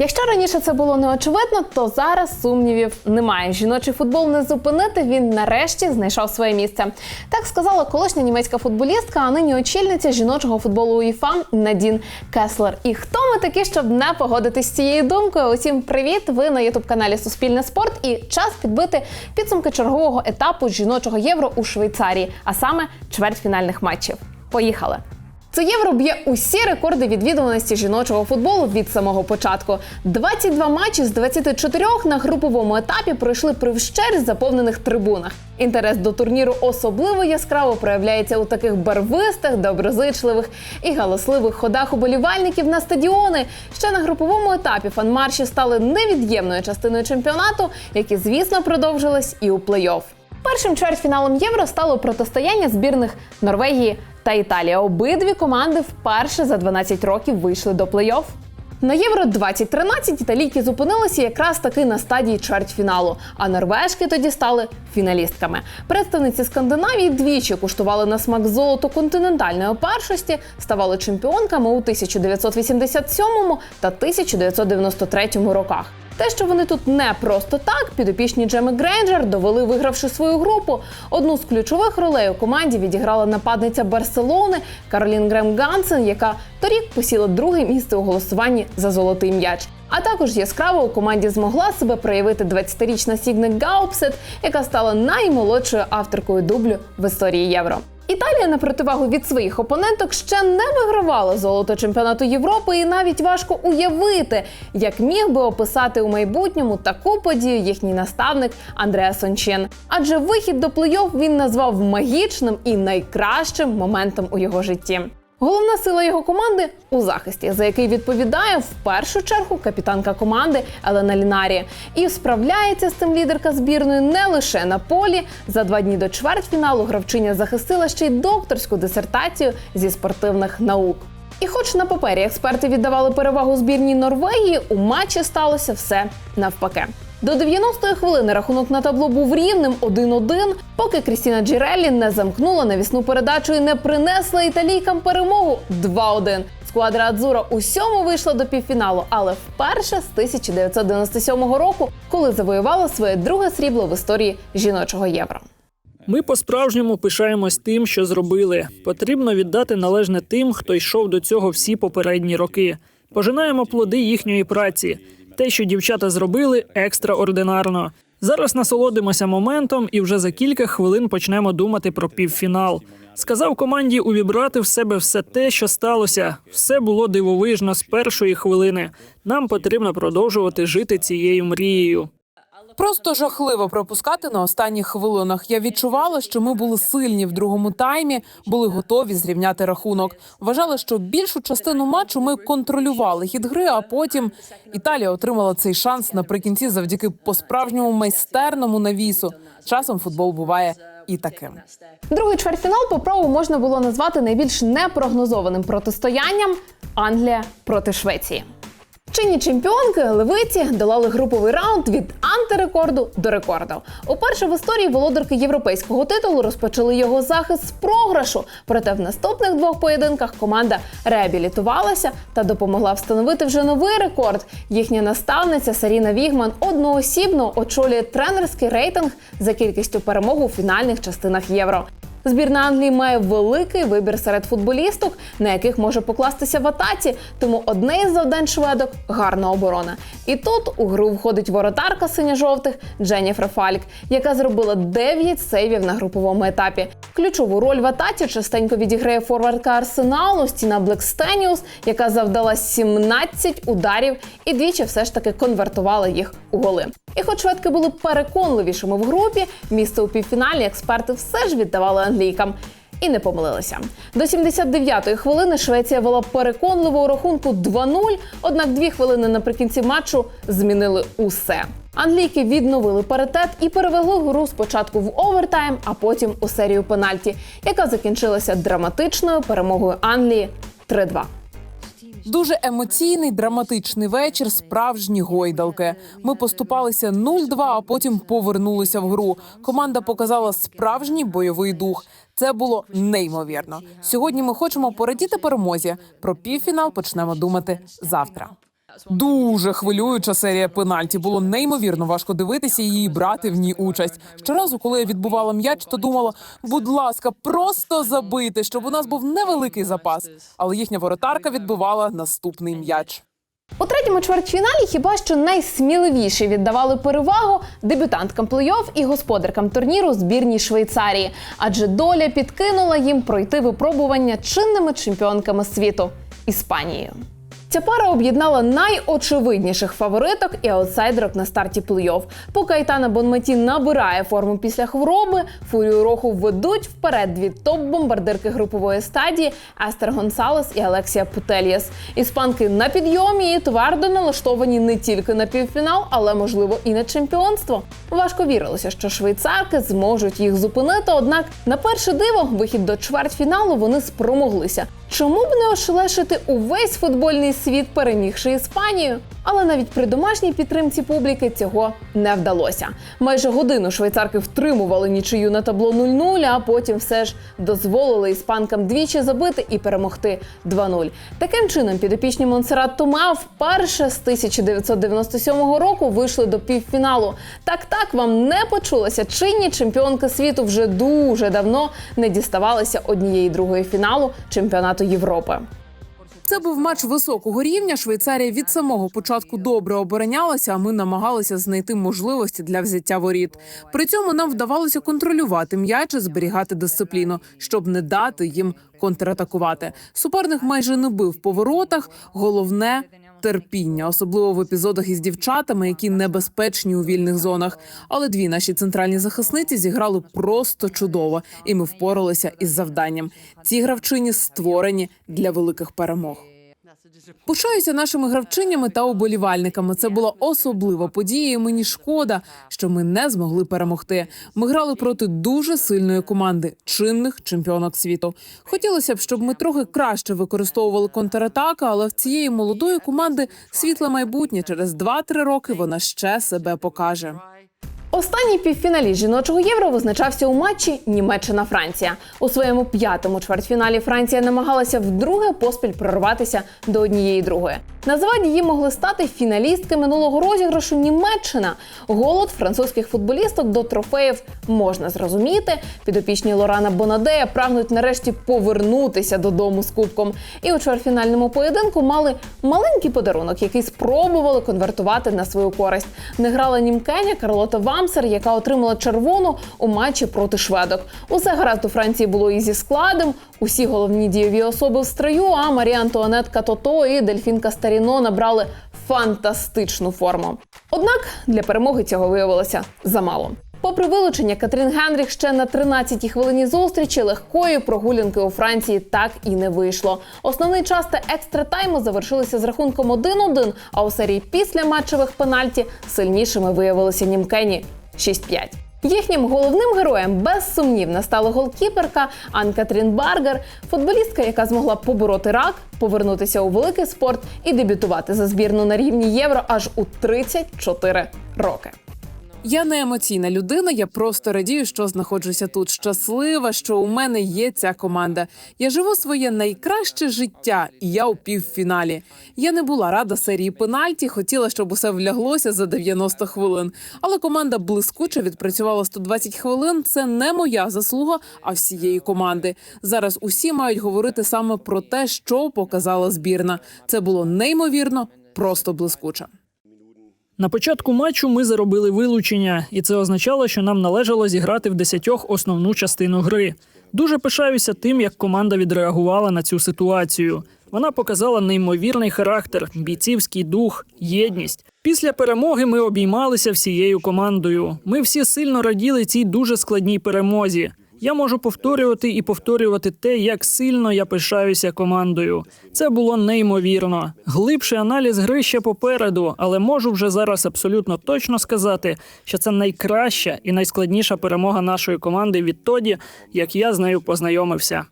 Якщо раніше це було неочевидно, то зараз сумнівів немає. Жіночий футбол не зупинити. Він нарешті знайшов своє місце. Так сказала колишня німецька футболістка, а нині очільниця жіночого футболу УЄФА Надін Кеслер. І хто ми такі, щоб не погодитись з цією думкою? Усім привіт! Ви на ютуб каналі Суспільне спорт і час підбити підсумки чергового етапу жіночого євро у Швейцарії, а саме чвертьфінальних матчів. Поїхали! Євро б'є усі рекорди відвідуваності жіночого футболу від самого початку. 22 матчі з 24 на груповому етапі пройшли при вщерть заповнених трибунах. Інтерес до турніру особливо яскраво проявляється у таких барвистих, доброзичливих і галасливих ходах уболівальників на стадіони. Ще на груповому етапі фанмарші стали невід'ємною частиною чемпіонату, які, звісно, продовжились і у плей-офф. Першим чвертьфіналом євро стало протистояння збірних Норвегії та Італії. Обидві команди вперше за 12 років вийшли до плей-офф. На євро 2013 італійки зупинилися якраз таки на стадії чвертьфіналу, а норвежки тоді стали фіналістками. Представниці Скандинавії двічі куштували на смак золото континентальної першості, ставали чемпіонками у 1987 та 1993 роках. Те, що вони тут не просто так, підопічні Джеми Грейнджер довели, вигравши свою групу. Одну з ключових ролей у команді відіграла нападниця Барселони Каролін Грем Гансен, яка торік посіла друге місце у голосуванні за золотий м'яч. А також яскраво у команді змогла себе проявити 20-річна Сігне Гаупсет, яка стала наймолодшою авторкою дублю в історії євро. Італія на противагу від своїх опоненток ще не вигравала золото чемпіонату Європи, і навіть важко уявити, як міг би описати у майбутньому таку подію їхній наставник Андреа Сончен. Адже вихід до плей-офф він назвав магічним і найкращим моментом у його житті. Головна сила його команди у захисті, за який відповідає в першу чергу капітанка команди Елена Лінарі. І справляється з цим лідерка збірної не лише на полі. За два дні до чвертьфіналу гравчиня захистила ще й докторську дисертацію зі спортивних наук. І хоч на папері експерти віддавали перевагу збірній Норвегії, у матчі сталося все навпаки. До 90-ї хвилини рахунок на табло був рівним 1-1, поки Крістіна Джіреллі не замкнула навісну передачу і не принесла італійкам перемогу 2-1. Сквадра Адзура усьому вийшла до півфіналу, але вперше з 1997 року, коли завоювала своє друге срібло в історії жіночого євро. Ми по-справжньому пишаємось тим, що зробили. Потрібно віддати належне тим, хто йшов до цього всі попередні роки. Пожинаємо плоди їхньої праці. Те, що дівчата зробили, екстраординарно. Зараз насолодимося моментом і вже за кілька хвилин почнемо думати про півфінал. Сказав команді увібрати в себе все те, що сталося. Все було дивовижно з першої хвилини. Нам потрібно продовжувати жити цією мрією. Просто жахливо пропускати на останніх хвилинах. Я відчувала, що ми були сильні в другому таймі, були готові зрівняти рахунок. Вважала, що більшу частину матчу ми контролювали хід гри, а потім Італія отримала цей шанс наприкінці завдяки по-справжньому майстерному навісу. Часом футбол буває і таким. Другий чвертьфінал по праву можна було назвати найбільш непрогнозованим протистоянням Англія проти Швеції. Чинні чемпіонки левиці долали груповий раунд від антирекорду до рекорду. Уперше в історії володарки європейського титулу розпочали його захист з програшу. Проте в наступних двох поєдинках команда реабілітувалася та допомогла встановити вже новий рекорд. Їхня наставниця Саріна Вігман одноосібно очолює тренерський рейтинг за кількістю перемог у фінальних частинах євро. Збірна Англії має великий вибір серед футболісток, на яких може покластися в атаці. Тому одне із завдань шведок гарна оборона. І тут у гру входить воротарка синьо-жовтих Дженніфер Фальк, яка зробила 9 сейвів на груповому етапі. Ключову роль в атаці частенько відіграє форвардка арсеналу Стіна Блекстеніус, яка завдала 17 ударів і двічі все ж таки конвертувала їх голи. І хоч шведки були переконливішими в групі, місце у півфіналі експерти все ж віддавали англійкам. І не помилилися. До 79-ї хвилини Швеція вела переконливо у рахунку 2-0, однак дві хвилини наприкінці матчу змінили усе. Англійки відновили паритет і перевели гру спочатку в овертайм, а потім у серію пенальті, яка закінчилася драматичною перемогою Англії 3-2. Дуже емоційний, драматичний вечір, справжні гойдалки. Ми поступалися 0-2, а потім повернулися в гру. Команда показала справжній бойовий дух. Це було неймовірно. Сьогодні ми хочемо порадіти перемозі. Про півфінал почнемо думати завтра. Дуже хвилююча серія пенальті. Було неймовірно важко дивитися її брати в ній участь. Щоразу, коли я відбувала м'яч, то думала, будь ласка, просто забити, щоб у нас був невеликий запас. Але їхня воротарка відбивала наступний м'яч. У третьому чвертьфіналі хіба що найсміливіші віддавали перевагу дебютанткам плей-офф і господаркам турніру збірній Швейцарії, адже доля підкинула їм пройти випробування чинними чемпіонками світу Іспанією. Ця пара об'єднала найочевидніших фавориток і аутсайдерок на старті плей-офф. Поки Айтана Бонматі набирає форму після хвороби, фурію роху ведуть вперед дві топ-бомбардирки групової стадії Естер Гонсалес і Алексія Путельєс. Іспанки на підйомі і твердо налаштовані не тільки на півфінал, але можливо і на чемпіонство. Важко вірилося, що швейцарки зможуть їх зупинити. Однак на перше диво вихід до чвертьфіналу вони спромоглися. Чому б не ошелешити увесь футбольний світ, перемігши Іспанію? Але навіть при домашній підтримці публіки цього не вдалося. Майже годину швейцарки втримували нічию на табло 0-0, а потім все ж дозволили іспанкам двічі забити і перемогти 2-0. Таким чином, підопічні Монсеррат Тома вперше з 1997 року вийшли до півфіналу. Так, так вам не почулося. Чинні чемпіонки світу вже дуже давно не діставалися однієї другої фіналу чемпіонату Європи. Це був матч високого рівня. Швейцарія від самого початку добре оборонялася, а ми намагалися знайти можливості для взяття воріт. При цьому нам вдавалося контролювати м'яч і зберігати дисципліну, щоб не дати їм контратакувати. Суперник майже не бив по воротах. Головне терпіння, особливо в епізодах із дівчатами, які небезпечні у вільних зонах. Але дві наші центральні захисниці зіграли просто чудово, і ми впоралися із завданням. Ці гравчині створені для великих перемог. Пишаюся нашими гравчинями та уболівальниками. Це була особлива подія. і Мені шкода, що ми не змогли перемогти. Ми грали проти дуже сильної команди, чинних чемпіонок світу. Хотілося б, щоб ми трохи краще використовували контратаки, але в цієї молодої команди світле майбутнє. Через 2-3 роки вона ще себе покаже. Останній півфіналіст жіночого євро визначався у матчі Німеччина-Франція. У своєму п'ятому чвертьфіналі Франція намагалася вдруге поспіль прорватися до однієї другої. На заваді її могли стати фіналістки минулого розіграшу Німеччина. Голод французьких футболісток до трофеїв можна зрозуміти. Підопічні Лорана Бонадея прагнуть нарешті повернутися додому з кубком. І у чвертьфінальному поєдинку мали маленький подарунок, який спробували конвертувати на свою користь. Не грала німкеня Карлота Вамсер, яка отримала червону у матчі проти шведок. Усе гаразд у Франції було і зі складом. Усі головні дієві особи в строю. А Марія Антуанетка Тото і Дельфінка Старіно набрали фантастичну форму. Однак для перемоги цього виявилося замало. Попри вилучення, Катрін Генріх ще на 13-й хвилині зустрічі легкої прогулянки у Франції так і не вийшло. Основний час та екстра тайму завершилися з рахунком 1-1, а у серії після матчевих пенальті сильнішими виявилися німкені 6-5. Їхнім головним героєм безсумнівно стала голкіперка Ан Катрін Баргер, футболістка, яка змогла побороти рак, повернутися у великий спорт і дебютувати за збірну на рівні євро аж у 34 роки. Я не емоційна людина. Я просто радію, що знаходжуся тут. Щаслива, що у мене є ця команда. Я живу своє найкраще життя, і я у півфіналі. Я не була рада серії пенальті. Хотіла, щоб усе вляглося за 90 хвилин. Але команда блискуче відпрацювала 120 хвилин. Це не моя заслуга, а всієї команди. Зараз усі мають говорити саме про те, що показала збірна. Це було неймовірно, просто блискуче. На початку матчу ми заробили вилучення, і це означало, що нам належало зіграти в десятьох основну частину гри. Дуже пишаюся тим, як команда відреагувала на цю ситуацію. Вона показала неймовірний характер, бійцівський дух, єдність. Після перемоги ми обіймалися всією командою. Ми всі сильно раділи цій дуже складній перемозі. Я можу повторювати і повторювати те, як сильно я пишаюся командою. Це було неймовірно. Глибший аналіз гри ще попереду, але можу вже зараз абсолютно точно сказати, що це найкраща і найскладніша перемога нашої команди відтоді, як я з нею познайомився.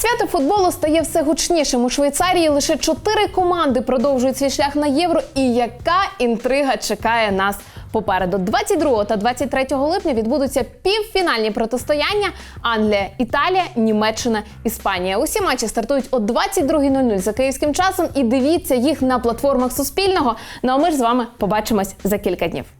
Свято футболу стає все гучнішим. У Швейцарії лише чотири команди продовжують свій шлях на євро. І яка інтрига чекає нас попереду? 22 та 23 липня відбудуться півфінальні протистояння: Англія, Італія, Німеччина, Іспанія. Усі матчі стартують о 22.00 за київським часом. І дивіться їх на платформах Суспільного. Ну а ми ж з вами побачимось за кілька днів.